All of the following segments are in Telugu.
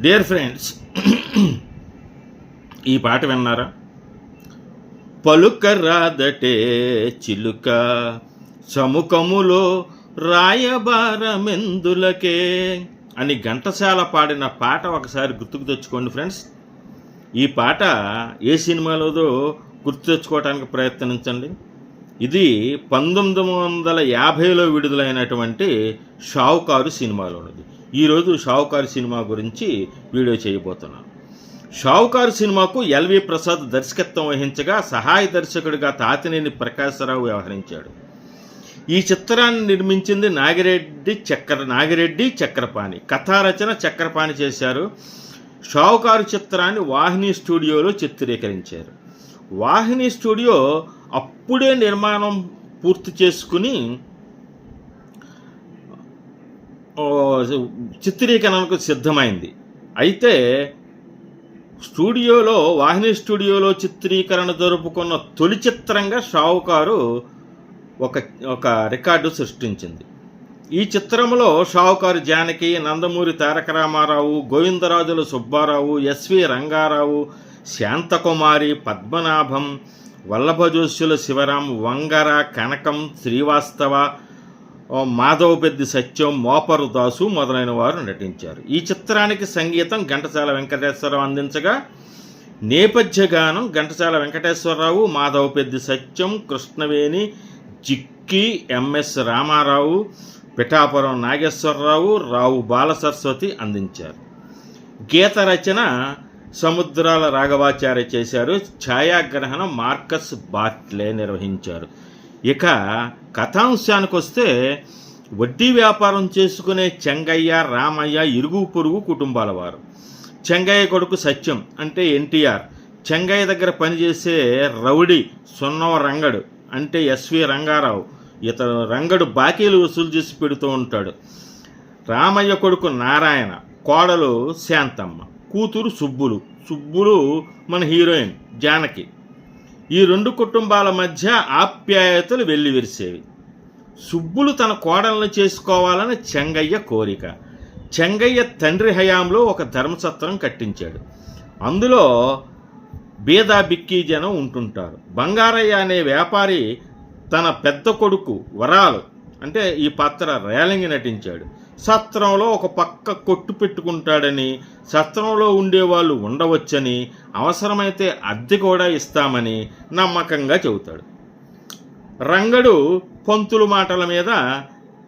డియర్ ఫ్రెండ్స్ ఈ పాట విన్నారా? పలుకరాదటే చిలుక సముఖములో రాయబారమెందులకే అని ఘంటసాల పాడిన పాట ఒకసారి గుర్తుకు తెచ్చుకోండి ఫ్రెండ్స్ ఈ పాట ఏ సినిమాలోదో గుర్తు తెచ్చుకోవడానికి ప్రయత్నించండి. ఇది పంతొమ్మిది వందల యాభైలో విడుదలైనటువంటి షావుకారు సినిమాలోనిది. ఈరోజు షావుకారు సినిమా గురించి వీడియో చేయబోతున్నాను షావుకారు సినిమాకు ఎల్వి ప్రసాద్ దర్శకత్వం వహించగా సహాయ దర్శకుడిగా తాతినేని ప్రకాశరావు వ్యవహరించాడు. ఈ చిత్రాన్ని నిర్మించింది నాగిరెడ్డి చక్ర నాగిరెడ్డి చక్రపాణి. కథారచన చక్రపాణి చేశారు. షావుకారు చిత్రాన్ని వాహిని స్టూడియోలో చిత్రీకరించారు. వాహిని స్టూడియో అప్పుడే నిర్మాణం పూర్తి చేసుకుని చిత్రీకరణకు సిద్ధమైంది. అయితే స్టూడియోలో వాహిని స్టూడియోలో చిత్రీకరణ జరుపుకున్న తొలి చిత్రంగా షావుకారు ఒక ఒక రికార్డు సృష్టించింది. ఈ చిత్రంలో షావుకారు జానకి నందమూరి తారక రామారావు గోవిందరాజుల సుబ్బారావు ఎస్వి రంగారావు శాంతకుమారి పద్మనాభం వల్లభజోష్యుల శివరాం వంగర కనకం శ్రీవాస్తవ మాధవ పెద్ది సత్యం మోపరు దాసు మొదలైన వారు నటించారు. ఈ చిత్రానికి సంగీతం ఘంటసాల వెంకటేశ్వరరావు అందించగా నేపథ్య గానం ఘంటసాల వెంకటేశ్వరరావు మాధవ పెద్ది సత్యం కృష్ణవేణి జిక్కి ఎంఎస్ రామారావు పిఠాపురం నాగేశ్వరరావు రావు బాలసరస్వతి అందించారు. గీత రచన సముద్రాల రాఘవాచార్య చేశారు. ఛాయాగ్రహణం మార్కస్ బాట్లే నిర్వహించారు. ఇక కథాంశానికి వస్తే వడ్డీ వ్యాపారం చేసుకునే చెంగయ్య రామయ్య ఇరుగు పొరుగు కుటుంబాల వారు. చెంగయ్య కొడుకు సత్యం అంటే ఎన్టీఆర్. చెంగయ్య దగ్గర పనిచేసే రౌడీ సున్నవ రంగడు అంటే ఎస్వి రంగారావు. ఇతను రంగడు బాకీలు వసూలు చేసి పెడుతూ ఉంటాడు. రామయ్య కొడుకు నారాయణ కోడలు శాంతమ్మ కూతురు సుబ్బులు. సుబ్బులు మన హీరోయిన్ జానకి. ఈ రెండు కుటుంబాల మధ్య ఆప్యాయతలు వెళ్ళివిరిసేవి సుబ్బులు తన కోడలను చేసుకోవాలని చెంగయ్య కోరిక. చెంగయ్య తండ్రి హయాంలో ఒక ధర్మసత్రం కట్టించాడు. అందులో బీదా బిక్కీ జనం ఉంటుంటారు. బంగారయ్య అనే వ్యాపారి తన పెద్ద కొడుకు వరాలు అంటే ఈ పాత్ర రేలంగి నటించాడు. సత్రంలో ఒక పక్క కొట్టు పెట్టుకుంటాడని సత్రంలో ఉండేవాళ్ళు ఉండవచ్చని అవసరమైతే అద్దె కూడా ఇస్తామని నమ్మకంగా చెబుతాడు. రంగడు పంతులు మాటల మీద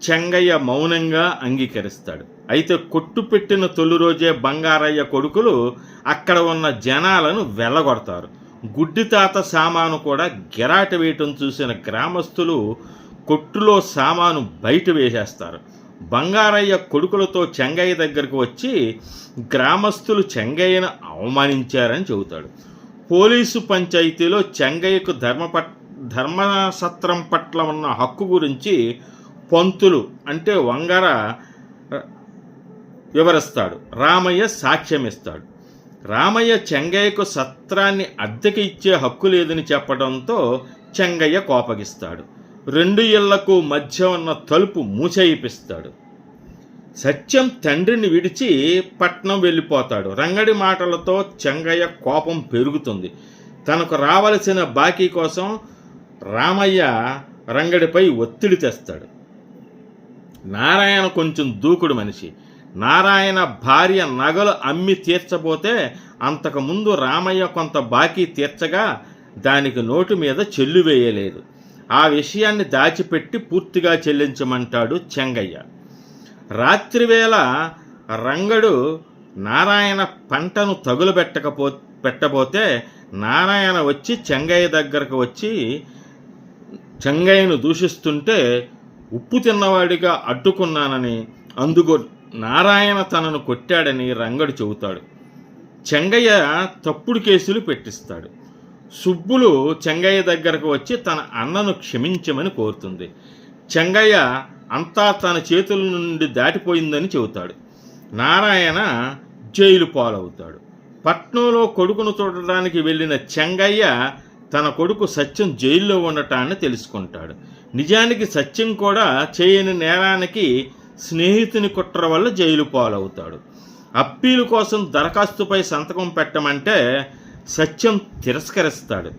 చెంగయ్య మౌనంగా అంగీకరిస్తాడు. అయితే కొట్టు పెట్టిన తొలి రోజే బంగారయ్య కొడుకులు అక్కడ ఉన్న జనాలను వెళ్ళగొడతారు గుడ్డి తాత సామాను కూడా గిరాట వేయటం చూసిన గ్రామస్తులు కొట్టులో సామాను బయట వేసేస్తారు. బంగారయ్య కొడుకులతో చెంగయ్య దగ్గరకు వచ్చి గ్రామస్తులు చెంగయ్యను అవమానించారని చెబుతాడు. పోలీసు పంచాయతీలో చెంగయ్యకు ధర్మ పట్ ధర్మసత్రం పట్ల ఉన్న హక్కు గురించి పంతులు అంటే వంగర వివరిస్తాడు. రామయ్య సాక్ష్యం ఇస్తాడు రామయ్య చెంగయ్యకు సత్రాన్ని అద్దెకి ఇచ్చే హక్కు లేదని చెప్పడంతో చెంగయ్య కోపగిస్తాడు. రెండు ఇళ్ళకు మధ్య ఉన్న తలుపు మూసేయిపిస్తాడు. సత్యం తండ్రిని విడిచి పట్నం వెళ్ళిపోతాడు. రంగడి మాటలతో చెంగయ్య కోపం పెరుగుతుంది. తనకు రావలసిన బాకీ కోసం రామయ్య రంగడిపై ఒత్తిడి తెస్తాడు. నారాయణ కొంచెం దూకుడు మనిషి. నారాయణ భార్య నగలు అమ్మి తీర్చబోతే అంతకుముందు రామయ్య కొంత బాకీ తీర్చగా దానికి నోటు మీద చెల్లు వేయలేదు. ఆ విషయాన్ని దాచిపెట్టి పూర్తిగా చెల్లించమంటాడు చెంగయ్య. రాత్రివేళ రంగడు నారాయణ పంటను తగులబెట్టకపో పెట్టబోతే నారాయణ వచ్చి చెంగయ్య దగ్గరకు వచ్చి చెంగయ్యను దూషిస్తుంటే ఉప్పు తిన్నవాడిగా అడ్డుకున్నానని అందుకు నారాయణ తనను కొట్టాడని రంగడు చెబుతాడు. చెంగయ్య తప్పుడు కేసులు పెట్టిస్తాడు. సుబ్బులు చెంగయ్య దగ్గరకు వచ్చి తన అన్నను క్షమించమని కోరుతుంది. చెంగయ్య అంతా తన చేతుల నుండి దాటిపోయిందని చెబుతాడు. నారాయణ జైలు పాలవుతాడు. పట్నంలో కొడుకును చూడడానికి వెళ్ళిన చెంగయ్య తన కొడుకు సత్యం జైల్లో ఉండటాన్ని తెలుసుకుంటాడు. నిజానికి సత్యం కూడా చేయని నేరానికి స్నేహితుని కుట్ర వల్ల జైలు పాలవుతాడు. అప్పీలు కోసం దరఖాస్తుపై సంతకం పెట్టమంటే సత్యం తిరస్కరిస్తాడు.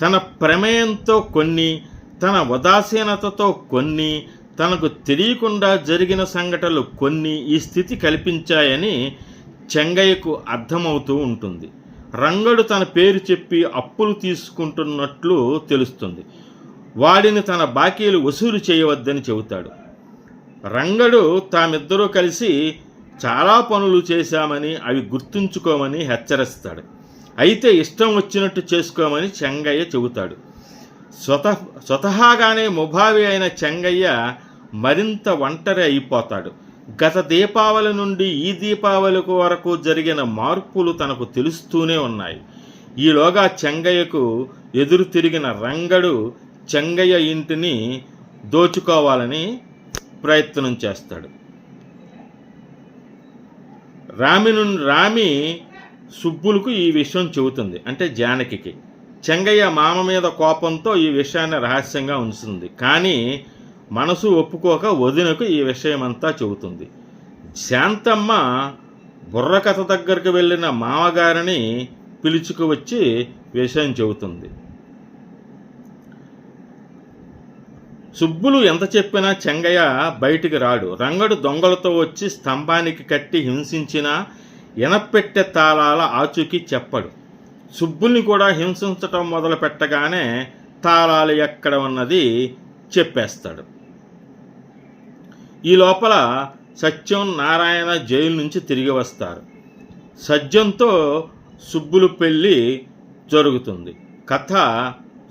తన ప్రమేయంతో కొన్ని తన ఉదాసీనతతో కొన్ని తనకు తెలియకుండా జరిగిన సంఘటనలు కొన్ని ఈ స్థితి కల్పించాయని చెంగయ్యకు అర్థమవుతూ ఉంటుంది. రంగడు తన పేరు చెప్పి అప్పులు తీసుకుంటున్నట్లు తెలుస్తుంది. వాడిని తన బాకీలు వసూలు చేయవద్దని చెబుతాడు. రంగడు తామిద్దరూ కలిసి చాలా పనులు చేశామని అవి గుర్తుంచుకోమని హెచ్చరిస్తాడు. అయితే ఇష్టం వచ్చినట్టు చేసుకోమని చెంగయ్య చెబుతాడు. స్వత స్వతహాగానే ముభావి అయిన చెంగయ్య మరింత ఒంటరి అయిపోతాడు. గత దీపావళి నుండి ఈ దీపావళి వరకు జరిగిన మార్పులు తనకు తెలుస్తూనే ఉన్నాయి. ఈలోగా చెంగయ్యకు ఎదురు తిరిగిన రంగడు చెంగయ్య ఇంటిని దోచుకోవాలని ప్రయత్నం చేస్తాడు. రామి నుండి రామి సుబ్బులకు ఈ విషయం చెబుతుంది. అంటే జానకికి. చెంగయ్య మామ మీద కోపంతో ఈ విషయాన్ని రహస్యంగా ఉంచుతుంది. కానీ మనసు ఒప్పుకోక వదినకు ఈ విషయమంతా చెబుతుంది. శాంతమ్మ బుర్రకథ దగ్గరికి వెళ్ళిన మామగారిని పిలుచుకువచ్చి విషయం చెబుతుంది. సుబ్బులు ఎంత చెప్పినా చెంగయ్య బయటికి రాడు. రంగడు దొంగలతో వచ్చి స్తంభానికి కట్టి హింసించినా ఎనపెట్టె తాళాల ఆచూకీ చెప్పడు. సుబ్బుల్ని కూడా హింసించటం మొదలు పెట్టగానే తాళాలు ఎక్కడ ఉన్నది చెప్పేస్తాడు. ఈ లోపల సత్యం నారాయణ జైలు నుంచి తిరిగి వస్తారు. సత్యంతో సుబ్బులు పెళ్ళి జరుగుతుంది. కథ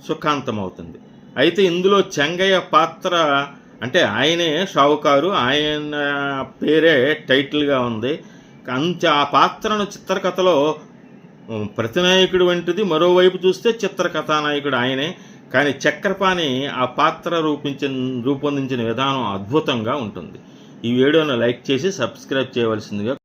సుఖాంతమవుతుంది. అయితే ఇందులో చెంగయ్య పాత్ర అంటే ఆయనే షావుకారు. ఆయన పేరే టైటిల్గా ఉంది. అంత ఆ పాత్రను చిత్రకథలో ప్రతినాయకుడు వంటిది మరోవైపు చూస్తే చిత్ర నాయకుడు ఆయనే. కానీ చక్రపాణి ఆ పాత్ర రూపించిన రూపొందించిన విధానం అద్భుతంగా ఉంటుంది. ఈ వీడియోను లైక్ చేసి సబ్స్క్రైబ్ చేయవలసిందిగా